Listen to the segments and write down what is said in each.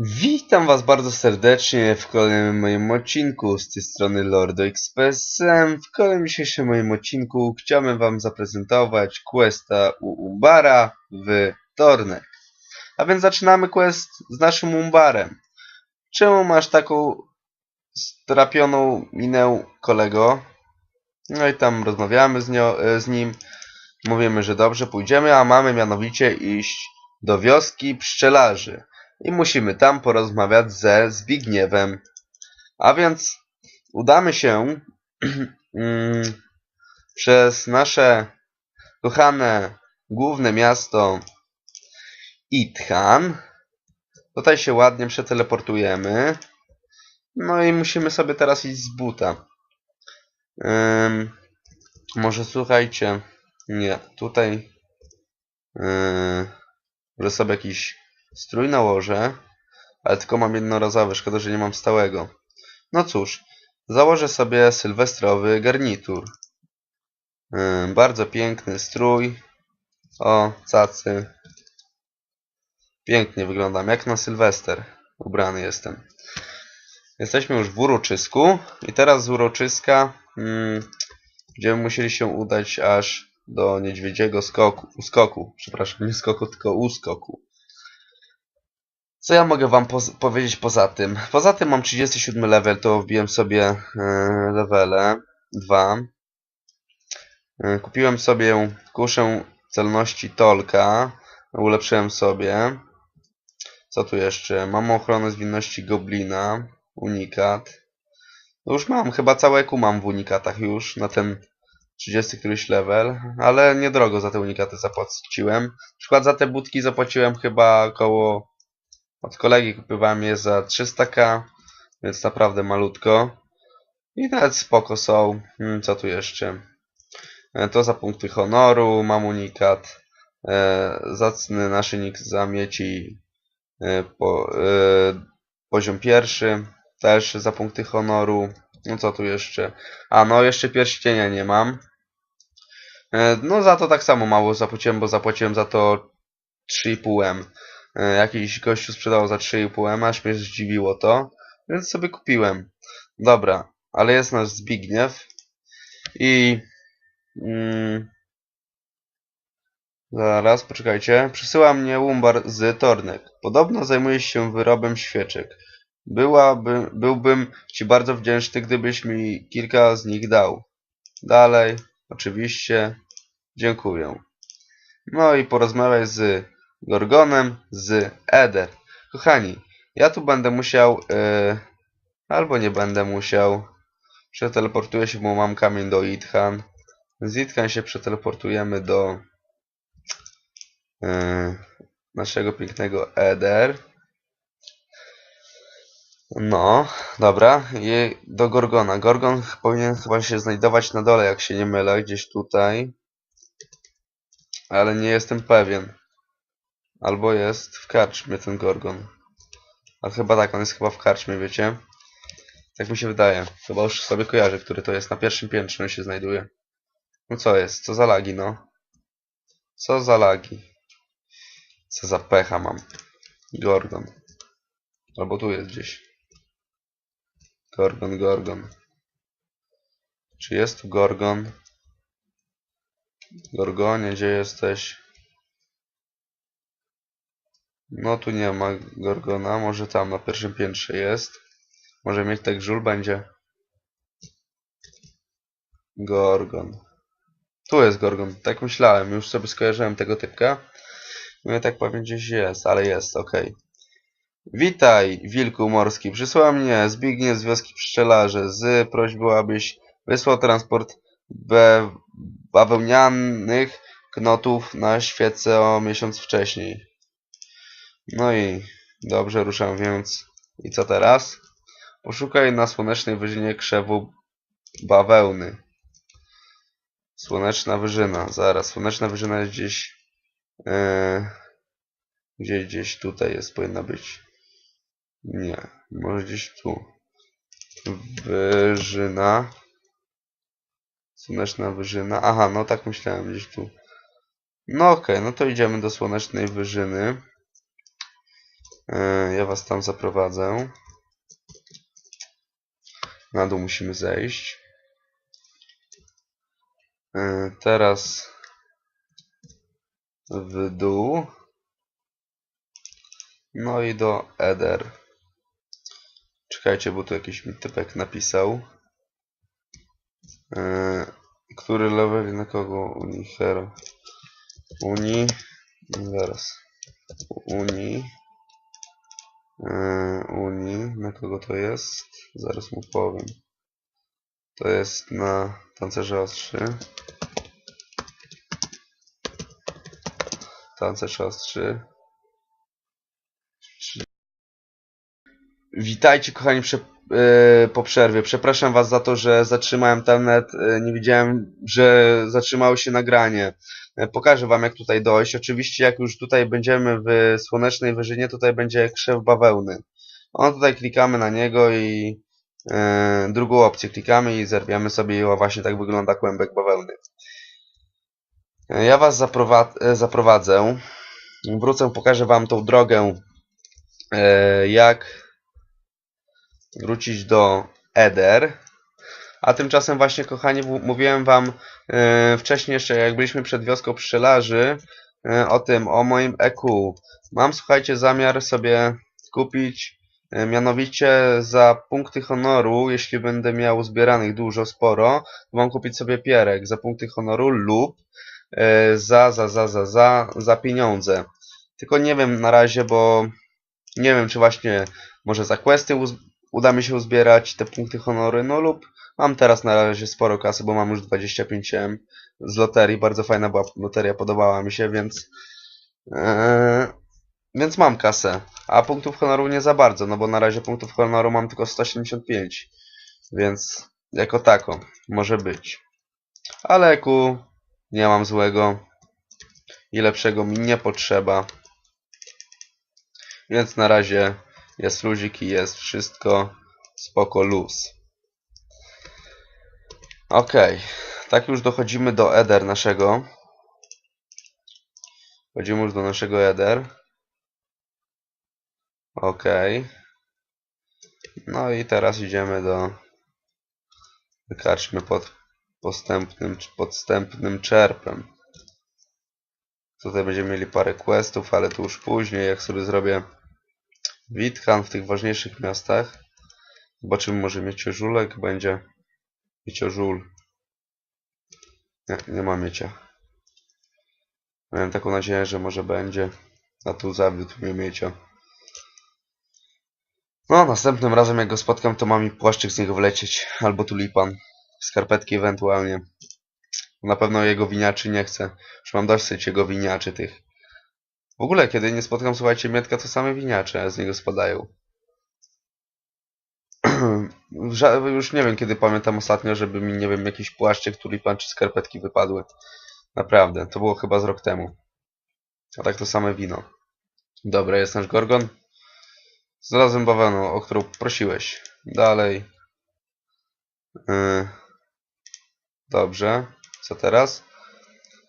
Witam Was bardzo serdecznie w kolejnym moim odcinku z tej strony Lordo XPSM. W kolejnym dzisiejszym moim odcinku chciałbym Wam zaprezentować questa u Umbara w Tornek. A więc zaczynamy quest z naszym Umbarem. Czemu masz taką strapioną minę kolego? No i tam rozmawiamy z, nią, e, z nim. Mówimy, że dobrze pójdziemy, a mamy mianowicie iść do wioski pszczelarzy i musimy tam porozmawiać ze Zbigniewem. A więc udamy się mm, przez nasze kochane główne miasto Itchan. Tutaj się ładnie przeteleportujemy. No i musimy sobie teraz iść z buta. Może słuchajcie. Nie, tutaj. Yy, sobie jakiś strój nałożę, ale tylko mam jednorazowy, szkoda, że nie mam stałego. No cóż, założę sobie sylwestrowy garnitur. Yy, bardzo piękny strój. O, cacy. Pięknie wyglądam, jak na sylwester ubrany jestem. Jesteśmy już w uroczysku i teraz z uroczyska mm, będziemy musieli się udać aż do niedźwiedziego skoku, uskoku. Przepraszam, nie skoku, tylko uskoku. Co ja mogę wam poz powiedzieć poza tym? Poza tym mam 37 level, to wbiłem sobie e, levele 2. E, kupiłem sobie kuszę celności Tolka. Ulepszyłem sobie. Co tu jeszcze? Mam ochronę zwinności Goblina. Unikat. No już mam, chyba całe ku mam w unikatach już na ten 30 któryś level, ale niedrogo za te unikaty zapłaciłem. Na przykład za te budki zapłaciłem chyba około od kolegi kupowałem je za 300k, więc naprawdę malutko. I nawet spoko są. Hmm, co tu jeszcze? E, To za punkty honoru, mam unikat. E, zacny naszyjnik zamieci e, po, poziom pierwszy, też za punkty honoru. No co tu jeszcze? A no jeszcze pierścienia nie mam. No za to tak samo mało zapłaciłem, bo zapłaciłem za to 3,5M. E, Jakiś gościu sprzedał za 3,5M, aż mnie zdziwiło to, więc sobie kupiłem. Dobra, ale jest nasz Zbigniew i... Mm, zaraz, poczekajcie. Przysyła mnie Łumbar z Tornek. Podobno zajmuje się wyrobem świeczek. Byłaby, byłbym Ci bardzo wdzięczny, gdybyś mi kilka z nich dał. Dalej, oczywiście, dziękuję. No i porozmawiaj z Gorgonem, z Eder. Kochani, ja tu będę musiał, yy, albo nie będę musiał. Przeteleportuję się, bo mam kamień do Itchan. Z Itchan się przeteleportujemy do yy, naszego pięknego Eder. No, dobra. I do Gorgona. Gorgon powinien chyba się znajdować na dole, jak się nie mylę, gdzieś tutaj. Ale nie jestem pewien. Albo jest w karczmie ten Gorgon. A chyba tak, on jest chyba w karczmie, wiecie? Tak mi się wydaje. Chyba już sobie kojarzę, który to jest. Na pierwszym piętrze on się znajduje. No co jest? Co za lagi, no? Co za lagi? Co za pecha mam? Gorgon. Albo tu jest gdzieś. Gorgon, Gorgon. Czy jest tu Gorgon? Gorgonie, gdzie jesteś? No tu nie ma Gorgona, może tam na pierwszym piętrze jest. Może mieć tak żul będzie. Gorgon. Tu jest Gorgon, tak myślałem, już sobie skojarzyłem tego typka. No tak powiem gdzieś jest, ale jest, okej. Witaj, wilku morski. Przysłał mnie Zbigniew z wioski pszczelarze z prośbą, abyś wysłał transport bawełnianych knotów na świecę o miesiąc wcześniej. No i dobrze, ruszam więc. I co teraz? Poszukaj na słonecznej wyżynie krzewu bawełny. Słoneczna wyżyna. Zaraz, słoneczna wyżyna jest gdzieś... Yy, gdzie gdzieś tutaj jest, powinna być. Nie, może gdzieś tu. Wyżyna. Słoneczna wyżyna. Aha, no tak myślałem, gdzieś tu. No okej, no to idziemy do słonecznej wyżyny. E, ja was tam zaprowadzę. Na dół musimy zejść. E, teraz w dół. No i do Eder. Czekajcie, bo tu jakiś mi typek napisał. E, który level na kogo Uni Hero? Uni. Zaraz. Uni. E, Uni. Na kogo to jest? Zaraz mu powiem. To jest na tancerze ostrzy. Tancerz. Witajcie kochani prze, e, po przerwie. Przepraszam was za to, że zatrzymałem ten net. E, nie widziałem, że zatrzymało się nagranie. E, pokażę wam jak tutaj dojść. Oczywiście jak już tutaj będziemy w Słonecznej Wyżynie, tutaj będzie krzew bawełny. No tutaj klikamy na niego i e, drugą opcję klikamy i zerwiamy sobie i właśnie tak wygląda kłębek bawełny. E, ja was zaprowa e, zaprowadzę. Wrócę, pokażę wam tą drogę e, jak wrócić do Eder. A tymczasem właśnie, kochani, mówiłem wam e, wcześniej jeszcze, jak byliśmy przed wioską pszczelarzy, e, o tym, o moim EQ. Mam, słuchajcie, zamiar sobie kupić, e, mianowicie za punkty honoru, jeśli będę miał zbieranych dużo, sporo, mam kupić sobie pierek za punkty honoru lub e, za, za, za, za, za, za pieniądze. Tylko nie wiem na razie, bo nie wiem, czy właśnie może za questy uda mi się uzbierać te punkty honory, no lub mam teraz na razie sporo kasy, bo mam już 25 M z loterii, bardzo fajna była loteria, podobała mi się, więc eee, więc mam kasę, a punktów honoru nie za bardzo, no bo na razie punktów honoru mam tylko 175, więc jako tako może być. Ale ku nie mam złego i lepszego mi nie potrzeba. Więc na razie jest luzik i jest wszystko spoko luz. Ok, tak już dochodzimy do Eder naszego. Chodzimy już do naszego Eder. Ok. No i teraz idziemy do karczmy pod postępnym, podstępnym czerpem. Tutaj będziemy mieli parę questów, ale to już później, jak sobie zrobię Witkan w tych ważniejszych miastach. Zobaczymy, może Mieciożulek będzie. Mieciożul. Nie, nie ma Miecia. Miałem taką nadzieję, że może będzie. A tu zawiódł mnie Miecia. No, następnym razem jak go spotkam, to ma mi płaszczyk z niego wlecieć. Albo tulipan. Skarpetki ewentualnie. Na pewno jego winiaczy nie chcę. Już mam dosyć jego winiaczy tych. W ogóle, kiedy nie spotkam, słuchajcie, Mietka, to same winiacze z niego spadają. Już nie wiem, kiedy pamiętam ostatnio, żeby mi, nie wiem, jakiś płaszczyk, tulipan czy skarpetki wypadły. Naprawdę, to było chyba z rok temu. A tak to same wino. Dobra, jest nasz Gorgon. Znalazłem bawełnę, o którą prosiłeś. Dalej. Yy. Dobrze. Co teraz?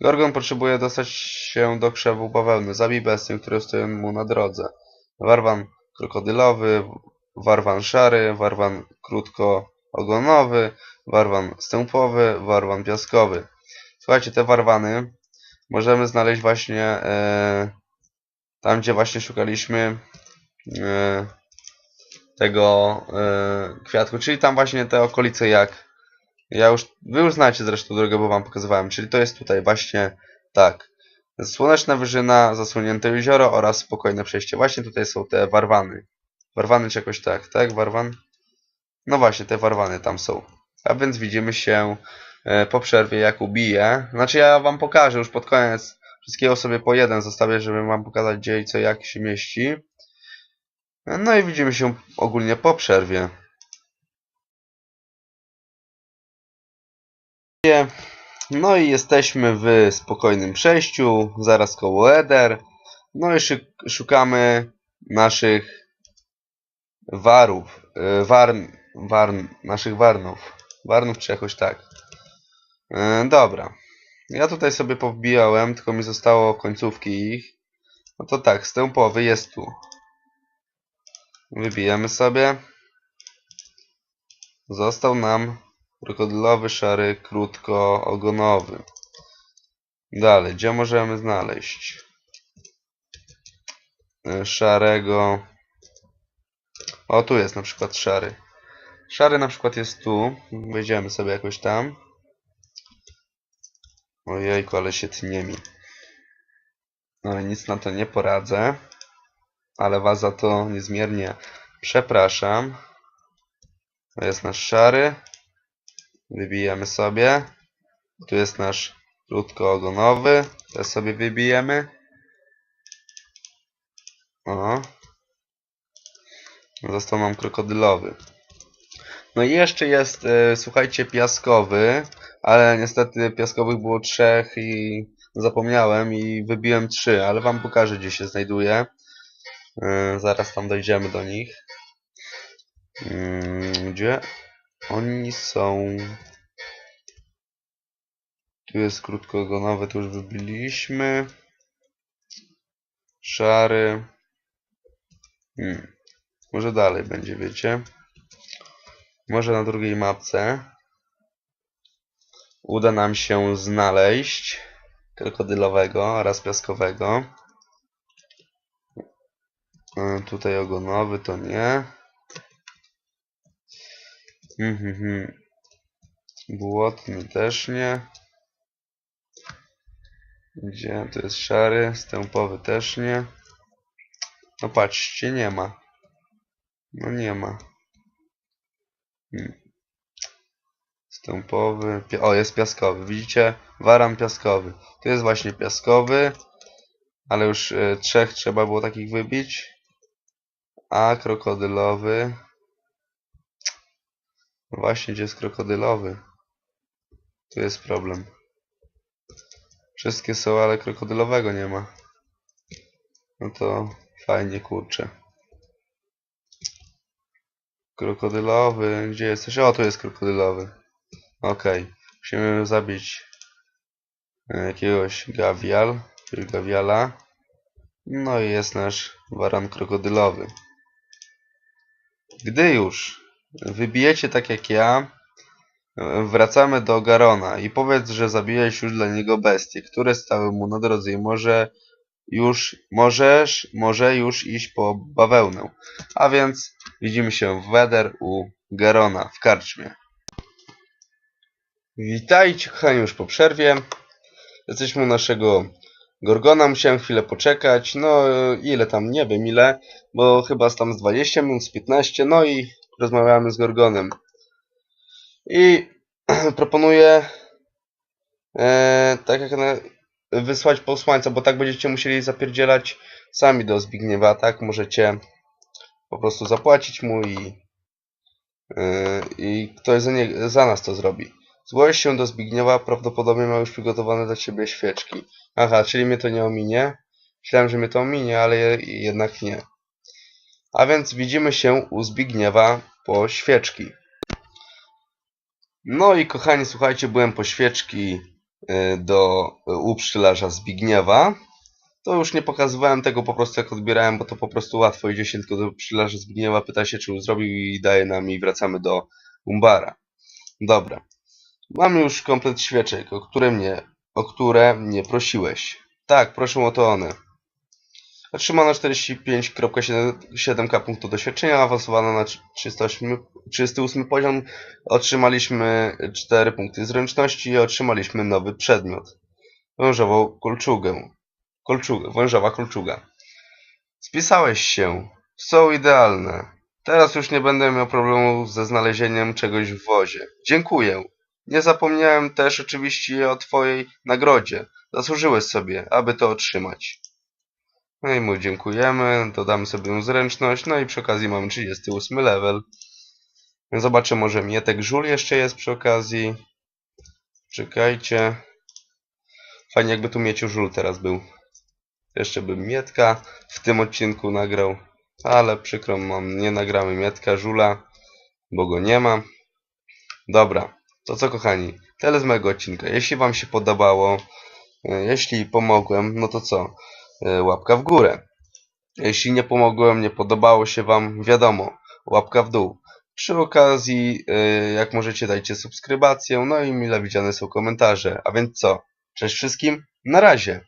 Gorgon potrzebuje dostać się do krzewu bawełny. Zabij bestię, które stoją mu na drodze. Warwan krokodylowy, warwan szary, warwan krótkoogonowy, warwan stępowy, warwan piaskowy. Słuchajcie, te warwany możemy znaleźć właśnie e, tam, gdzie właśnie szukaliśmy e, tego e, kwiatku, czyli tam właśnie te okolice jak ja już, wy już znacie zresztą drogę, bo wam pokazywałem, czyli to jest tutaj właśnie tak. Słoneczna wyżyna, zasłonięte jezioro oraz spokojne przejście. Właśnie tutaj są te warwany. Warwany czy jakoś tak, tak? Warwan? No właśnie, te warwany tam są. A więc widzimy się e, po przerwie, jak ubiję. Znaczy ja wam pokażę już pod koniec. Wszystkiego sobie po jeden zostawię, żeby wam pokazać gdzie i co jak się mieści. No i widzimy się ogólnie po przerwie. No i jesteśmy w spokojnym przejściu, zaraz koło Eder. No i szukamy naszych warów, y, warn, warn, naszych warnów. Warnów czy jakoś tak. Y, Dobra. Ja tutaj sobie powbijałem, tylko mi zostało końcówki ich. No to tak, stępowy jest tu. Wybijemy sobie. Został nam krokodylowy, szary, krótkoogonowy. Dalej, gdzie możemy znaleźć e, szarego? O, tu jest na przykład szary. Szary na przykład jest tu. Wejdziemy sobie jakoś tam. Ojejku, ale się tnie mi. No i nic na to nie poradzę. Ale was za to niezmiernie przepraszam. To jest nasz szary. Wybijemy sobie. Tu jest nasz krótkoogonowy. Też sobie wybijemy. O. Został nam krokodylowy. No i jeszcze jest, e, słuchajcie, piaskowy, ale niestety piaskowych było trzech i zapomniałem i wybiłem trzy, ale wam pokażę gdzie się znajduje. Zaraz tam dojdziemy do nich. Mm, Gdzie oni są? Tu jest krótkoogonowy, to już wybiliśmy. Szary. Hmm. Może dalej będzie, wiecie. Może na drugiej mapce uda nam się znaleźć krokodylowego oraz piaskowego. E, Tutaj ogonowy to nie. Mhm, mhm. Błotny też nie. Gdzie? To jest szary, stępowy też nie. No patrzcie, nie ma. No nie ma. Hmm. Stępowy. O, jest piaskowy. Widzicie? Waran piaskowy. To jest właśnie piaskowy. Ale już e, trzech trzeba było takich wybić. A krokodylowy. Właśnie, gdzie jest krokodylowy? Tu jest problem. Wszystkie są, ale krokodylowego nie ma. No to fajnie, kurczę. Krokodylowy, gdzie jesteś? O, tu jest krokodylowy. Okej. Musimy zabić e, jakiegoś gawial, czyli gawiala. No i jest nasz waran krokodylowy. Gdy już wybijecie tak jak ja, wracamy do Garona i powiedz, że zabiłeś już dla niego bestie, które stały mu na drodze i może już możesz, może już iść po bawełnę. A więc widzimy się w Weder u Garona w karczmie. Witajcie kochani już po przerwie. Jesteśmy u naszego Gorgona, musiałem chwilę poczekać, no ile tam, nie wiem ile, bo chyba tam z 20 minut, z 15, no i rozmawiamy z Gorgonem. I proponuję e, tak jak na, wysłać posłańca, bo tak będziecie musieli zapierdzielać sami do Zbigniewa, tak? Możecie po prostu zapłacić mu i, e, i ktoś za, nie, za nas to zrobi. Zgłoś się do Zbigniewa, prawdopodobnie ma już przygotowane dla ciebie świeczki. Aha, czyli mnie to nie ominie. Myślałem, że mnie to ominie, ale je, jednak nie. A więc widzimy się u Zbigniewa po świeczki. No i kochani, słuchajcie, byłem po świeczki y, do u pszczelarza Zbigniewa. To już nie pokazywałem tego po prostu jak odbierałem, bo to po prostu łatwo idzie się tylko do pszczelarza Zbigniewa, pyta się czy zrobił i daje nam i wracamy do Umbara. Dobra. Mamy już komplet świeczek, o które mnie, o które mnie prosiłeś. Tak, proszę o to one. Otrzymano 45,7k punktu doświadczenia, awansowano na 308, 38 poziom, otrzymaliśmy 4 punkty zręczności i otrzymaliśmy nowy przedmiot. Wężową kolczugę. Kolczugę, wężowa kolczuga. Spisałeś się. Są idealne. Teraz już nie będę miał problemu ze znalezieniem czegoś w wozie. Dziękuję. Nie zapomniałem też oczywiście o twojej nagrodzie. Zasłużyłeś sobie, aby to otrzymać. No i mu dziękujemy, dodamy sobie zręczność, no i przy okazji mamy 38 level. Zobaczę, może Mietek Żul jeszcze jest przy okazji. Czekajcie. Fajnie jakby tu Mieciu Żul teraz był. Jeszcze bym Mietka w tym odcinku nagrał. Ale przykro mam, nie nagramy Mietka Żula, bo go nie ma. Dobra, to co kochani, tyle z mojego odcinka. Jeśli wam się podobało, e, jeśli pomogłem, no to co? E, Łapka w górę. Jeśli nie pomogłem, nie podobało się Wam, wiadomo, łapka w dół. Przy okazji, yy, jak możecie, dajcie subskrybację, no i mile widziane są komentarze. A więc co? Cześć wszystkim, na razie!